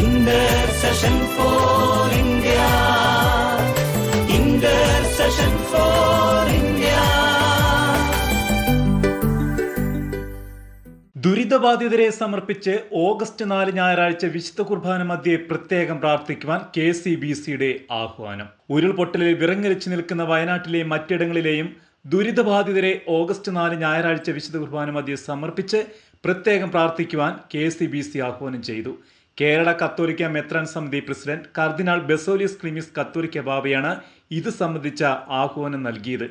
India. Intercession for India ദുരിതബാധിതരെ സമർപ്പിച്ച് August നാല് ഞായറാഴ്ച വിശുദ്ധ കുർബാന മധ്യേ പ്രത്യേകം പ്രാർത്ഥിക്കുവാൻ കെ സി ബി സിയുടെ ആഹ്വാനം. ഉരുൾപൊട്ടലിൽ വിറങ്ങലിച്ചു നിൽക്കുന്ന വയനാട്ടിലെയും മറ്റിടങ്ങളിലെയും ദുരിതബാധിതരെ ഓഗസ്റ്റ് നാല് ഞായറാഴ്ച വിശുദ്ധ കുർബാന മധ്യേ സമർപ്പിച്ച് പ്രത്യേകം പ്രാർത്ഥിക്കുവാൻ കെ സി ബി സി ആഹ്വാനം ചെയ്തു. കേരള കത്തോലിക്ക മെത്രാൻ സമിതി പ്രസിഡന്റ് കർദിനാൾ ബെസോലിയസ് ക്രിമിസ് കത്തോലിക്ക ബാബയാണ് ഇത് സംബന്ധിച്ച ആഹ്വാനം നൽകിയത്.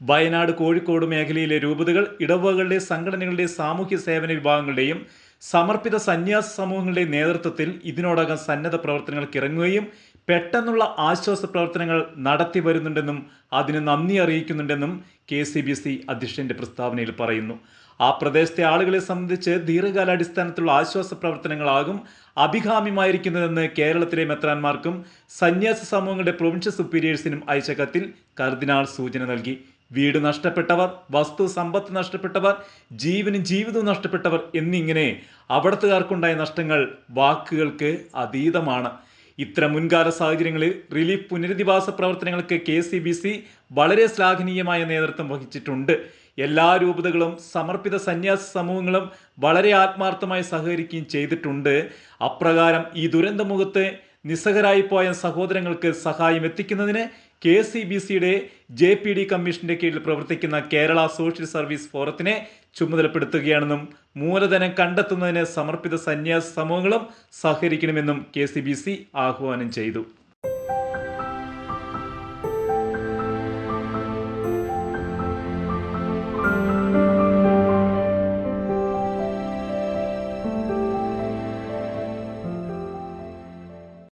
വയനാട് കോഴിക്കോട് മേഖലയിലെ രൂപതകൾ ഇടവകളുടെ സംഘടനകളുടെ സാമൂഹ്യ സേവന വിഭാഗങ്ങളുടെയും സമർപ്പിത സന്യാസ സമൂഹങ്ങളുടെ നേതൃത്വത്തിൽ ഇതിനോടകം സന്നദ്ധ പ്രവർത്തനങ്ങൾക്ക് ഇറങ്ങുകയും പെട്ടെന്നുള്ള ആശ്വാസ പ്രവർത്തനങ്ങൾ നടത്തി വരുന്നുണ്ടെന്നും അതിന് നന്ദി അറിയിക്കുന്നുണ്ടെന്നും കെ സി ബി സി അധ്യക്ഷന്റെ പ്രസ്താവനയിൽ പറയുന്നു. ആ പ്രദേശത്തെ ആളുകളെ സംബന്ധിച്ച് ദീർഘകാലാടിസ്ഥാനത്തിലുള്ള ആശ്വാസ പ്രവർത്തനങ്ങളാകും അഭികാമ്യമായിരിക്കുന്നതെന്ന് കേരളത്തിലെ മെത്രാന്മാർക്കും സന്യാസ സമൂഹങ്ങളുടെ പ്രൊവിൻഷ്യൽ സുപ്പീരിയേഴ്സിനും അയച്ച കത്തിൽ കർദിനാൾ സൂചന നൽകി. വീട് നഷ്ടപ്പെട്ടവർ വസ്തു സമ്പത്ത് നഷ്ടപ്പെട്ടവർ ജീവനും ജീവിതവും നഷ്ടപ്പെട്ടവർ എന്നിങ്ങനെ അവിടത്തുകാർക്കുണ്ടായ നഷ്ടങ്ങൾ വാക്കുകൾക്ക് അതീതമാണ്. ഇത്തരം മുൻകാല സാഹചര്യങ്ങളിൽ റിലീഫ് പുനരധിവാസ പ്രവർത്തനങ്ങൾക്ക് കെ സി ബി സി വളരെ ശ്ലാഘനീയമായ നേതൃത്വം വഹിച്ചിട്ടുണ്ട്. എല്ലാ രൂപതകളും സമർപ്പിത സന്യാസ സമൂഹങ്ങളും വളരെ ആത്മാർത്ഥമായി സഹകരിക്കുകയും ചെയ്തിട്ടുണ്ട്. അപ്രകാരം ഈ ദുരന്തമുഖത്ത് നിസ്സഹരായി പോയ സഹോദരങ്ങൾക്ക് സഹായം എത്തിക്കുന്നതിന് കെ സി ബി സിയുടെ ജെ പി ഡി കമ്മീഷന്റെ കീഴിൽ പ്രവർത്തിക്കുന്ന കേരള സോഷ്യൽ സർവീസ് ഫോറത്തിനെ ചുമതലപ്പെടുത്തുകയാണെന്നും മൂലധനം കണ്ടെത്തുന്നതിന് സമർപ്പിത സന്യാസ സമൂഹങ്ങളും സഹകരിക്കണമെന്നും കെ സി ബി സി ആഹ്വാനം ചെയ്തു.